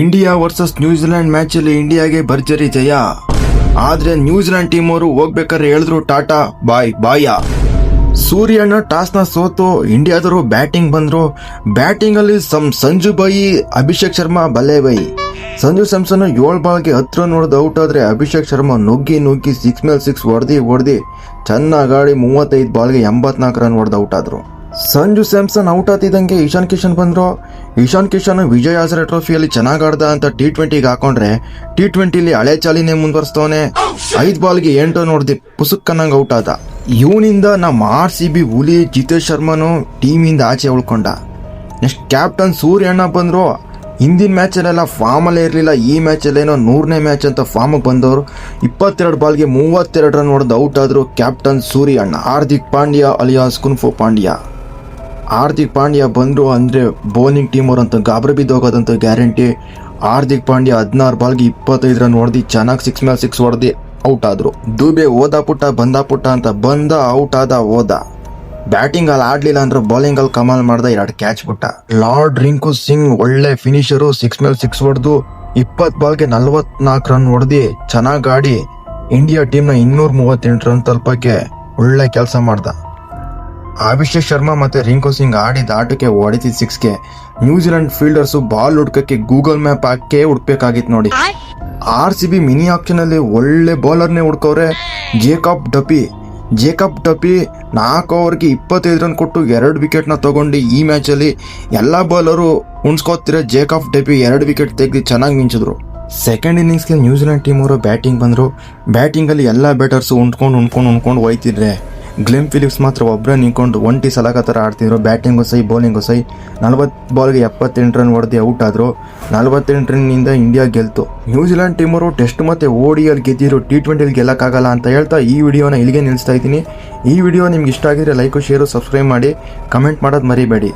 India versus New Zealand ಮ್ಯಾಚಲ್ಲಿ ಇಂಡಿಯಾಗೆ ಭರ್ಜರಿ ಜಯ. ಆದ್ರೆ ನ್ಯೂಜಿಲೆಂಡ್ ಟೀಮ್ ಅವರು ಹೋಗ್ಬೇಕಾದ್ರೆ ಹೇಳಿದ್ರು ಟಾಟಾ, ಬಾಯ್, ಬಾಯ. ಸೂರ್ಯಣ್ಣ ಟಾಸ್ನ ಸೋತು ಇಂಡಿಯಾದವರು ಬ್ಯಾಟಿಂಗ್ ಬಂದ್ರು. ಬ್ಯಾಟಿಂಗ್ ಅಲ್ಲಿ ಸಂ ಸಂಜು ಬಾಯಿ ಅಭಿಷೇಕ್ ಶರ್ಮಾ ಬಲ್ಲೆ ಬೈ. ಸಂಜು ಸ್ಯಾಮ್ಸನ್ ಏಳು ಬಾಲ್ಗೆ ಹತ್ರ ರನ್ ಹೊಡೆದು ಔಟ್ ಆದ್ರೆ ಅಭಿಷೇಕ್ ಶರ್ಮಾ ನುಗ್ಗಿ ನುಗ್ಗಿ ಸಿಕ್ಸ್ ಮೇಲೆ ಸಿಕ್ಸ್ ಹೊಡೆದಿ ಹೊಡೆದಿ ಚೆನ್ನಾಗಿ ಆಡಿ ಮೂವತ್ತೈದು ಬಾಲ್ಗೆ ಎಂಬತ್ನಾಲ್ಕು ರನ್ ಹೊಡೆದು ಔಟ್ ಆದ್ರು. ಸಂಜು ಸ್ಯಾಮ್ಸನ್ ಔಟ್ ಆಗ್ತಿದ್ದಂಗೆ ಇಶಾನ್ ಕಿಶನ್ ಬಂದ್ರು. ಇಶಾನ್ ಕಿಶನ್ ವಿಜಯ್ ಹಾಸರೆ ಟ್ರೋಫಿಯಲ್ಲಿ ಚೆನ್ನಾಗಿ ಆಡ್ದ ಅಂತ ಟಿ ಟ್ವೆಂಟಿಗೆ ಹಾಕೊಂಡ್ರೆ ಟಿ ಟ್ವೆಂಟಿಲಿ ಹಳೆ ಚಾಲಿನೇ ಮುಂದುವರಿಸ್ತವನೆ ಐದು ಬಾಲ್ಗೆ ಎಂಟು ಪುಸುಕ್ ಪುಸುಕ್ಕನ್ನಂಗ್ ಔಟ್ ಆದ. ಇವನಿಂದ ನಮ್ಮ ಆರ್ ಸಿ ಬಿ ಹುಲಿ ಜಿತೇಶ್ ಶರ್ಮನು ಟೀಮಿಂದ ಆಚೆ ಉಳ್ಕೊಂಡ. ನೆಕ್ಸ್ಟ್ ಕ್ಯಾಪ್ಟನ್ ಸೂರ್ಯಣ್ಣ ಬಂದರು. ಹಿಂದಿನ ಮ್ಯಾಚಲ್ಲೆಲ್ಲ ಫಾರ್ಮಲ್ಲೇ ಇರಲಿಲ್ಲ. ಈ ಮ್ಯಾಚಲ್ಲೇನೋ ನೂರನೇ ಮ್ಯಾಚ್ ಅಂತ ಫಾರ್ಮಿಗೆ ಬಂದವರು. ಇಪ್ಪತ್ತೆರಡು ಬಾಲ್ಗೆ ಮೂವತ್ತೆರಡು ರನ್ ಹೊಡೆದು ಔಟ್ ಆದರು captain ಸೂರ್ಯಣ್ಣ. Hardik Pandya, alias kung fu Pandya. Hardik Pandya ಬಂದ್ರು ಅಂದ್ರೆ ಬೌಲಿಂಗ್ ಟೀಮ್ ಅವರಂತ ಗಾಬರಿ ಬಿದ್ದೋಗೋದಂತ ಗ್ಯಾರಂಟಿ ಹಾರ್ದಿಕ್ ಪಾಂಡ್ಯ ಹದಿನಾರು ಬಾಲ್ಗೆ ಇಪ್ಪತ್ತೈದು ರನ್ ಹೊಡೆದು ಚೆನ್ನಾಗಿ ಸಿಕ್ಸ್ ಮೇಲೆ ಸಿಕ್ಸ್ ಹೊಡೆದು ಔಟ್ ಆದ್ರು. ದುಬೆ ಓದ ಪುಟ್ಟ, ಬಂದ ಪುಟ್ಟ ಅಂತ ಬಂದ ಔಟ್ ಆದ ಓದ ಬ್ಯಾಟಿಂಗ್ ಅಲ್ಲಿ ಆಡ್ಲಿಲ್ಲ ಅಂದ್ರೆ ಬೌಲಿಂಗ್ ಅಲ್ಲಿ ಕಮಾಲ್ ಮಾಡ್ದ ಎರಡು ಕ್ಯಾಚ್ ಬಿಟ್ಟ. ಲಾರ್ಡ್ ರಿಂಕು ಸಿಂಗ್ ಒಳ್ಳೆ ಫಿನಿಷರು ಸಿಕ್ಸ್ ಮೇಲೆ ಸಿಕ್ಸ್ ಹೊಡೆದು ಇಪ್ಪತ್ತು ಬಾಲ್ಗೆ ನಲ್ವತ್ನಾಲ್ಕು ರನ್ ಹೊಡೆದು ಚೆನ್ನಾಗಿ ಆಡಿ ಇಂಡಿಯಾ ಟೀಮ್ನ ಇನ್ನೂರ ಮೂವತ್ತೆಂಟು ರನ್ ತಲುಪಕ್ಕೆ ಒಳ್ಳೆ ಕೆಲಸ ಮಾಡ್ದ. ಅಭಿಷೇಕ್ ಶರ್ಮಾ ಮತ್ತೆ ರಿಂಕು ಸಿಂಗ್ ಆಡಿದ ಆಟಕ್ಕೆ ಹೊಡಿತಿದ್ ಸಿಕ್ಸ್ಗೆ ನ್ಯೂಜಿಲೆಂಡ್ ಫೀಲ್ಡರ್ಸ್ ಬಾಲ್ ಹುಡ್ಕಕ್ಕೆ ಗೂಗಲ್ ಮ್ಯಾಪ್ ಹಾಕೇ ಹುಡ್ಬೇಕಾಗಿತ್ತು ನೋಡಿ. R C B mini auction ಅಲ್ಲಿ ಒಳ್ಳೆ ಬೌಲರ್ನೇ ಹುಡ್ಕವ್ರೆ. ಜೇಕಬ್ ಡಪಿ ಜೇಕಬ್ ಡಪಿ ನಾಲ್ಕು ಓವರ್ಗೆ ಇಪ್ಪತ್ತೈದು ರನ್ ಕೊಟ್ಟು ಎರಡು ವಿಕೆಟ್ನ ತಗೊಂಡು ಈ ಮ್ಯಾಚಲ್ಲಿ ಎಲ್ಲ ಬೌಲರು ಉಣ್ಸ್ಕೋತಿರ ಜೇಕಬ್ ಡಪಿ ಎರಡು ವಿಕೆಟ್ ತೆಗೆದು ಚೆನ್ನಾಗಿ ಮಿಂಚಿದ್ರು ಸೆಕೆಂಡ್ ಇನ್ನಿಂಗ್ಸ್ಗೆ ನ್ಯೂಜಿಲೆಂಡ್ ಟೀಮ್ ಅವರು ಬ್ಯಾಟಿಂಗ್ ಬಂದರು. ಬ್ಯಾಟಿಂಗಲ್ಲಿ ಎಲ್ಲ ಬ್ಯಾಟರ್ಸ್ ಉಂಡ್ಕೊಂಡು ಉಣ್ಕೊಂಡು ಉಣ್ಕೊಂಡು ಹೋಯ್ತಿದ್ರೆ. ಗ್ಲೆಮ್ ಫಿಲಿಪ್ಸ್ ಮಾತ್ರ ಒಬ್ಬರೇ ನಿಂತ್ಕೊಂಡು ಒಂಟಿ ಸಲಕ ಥರ ಆಡ್ತಿದ್ರು, ಬ್ಯಾಟಿಂಗು ಸೈ, ಬೌಲಿಂಗು ಸೈ. ನಲವತ್ತು ಬಾಲ್ಗೆ ಎಪ್ಪತ್ತೆಂಟು ರನ್ ಹೊಡೆದು ಔಟ್ ಆದರು. ನಲವತ್ತೆಂಟು ರನ್ನಿಂದ ಇಂಡಿಯಾ ಗೆಲ್ತು. ನ್ಯೂಜಿಲೆಂಡ್ ಟೀಮರು ಟೆಸ್ಟ್ ಮತ್ತು ಓಡಿಯಲ್ಲಿ ಗೆದ್ದಿರೋ ಟಿ ಟ್ವೆಂಟಿಲಿ ಗೆಲ್ಲಕ್ಕಾಗಲ್ಲ ಅಂತ ಹೇಳ್ತಾ ಈ ವಿಡಿಯೋನ ಇಲ್ಲಿಗೆ ನಿಲ್ಲಿಸ್ತಾ ಇದ್ದೀನಿ. ಈ ವಿಡಿಯೋ ನಿಮ್ಗೆ ಇಷ್ಟ ಆಗಿದ್ರೆ ಲೈಕು, ಶೇರು, ಸಬ್ಸ್ಕ್ರೈಬ್ ಮಾಡಿ. ಕಮೆಂಟ್ ಮಾಡೋದು ಮರಿಬೇಡಿ.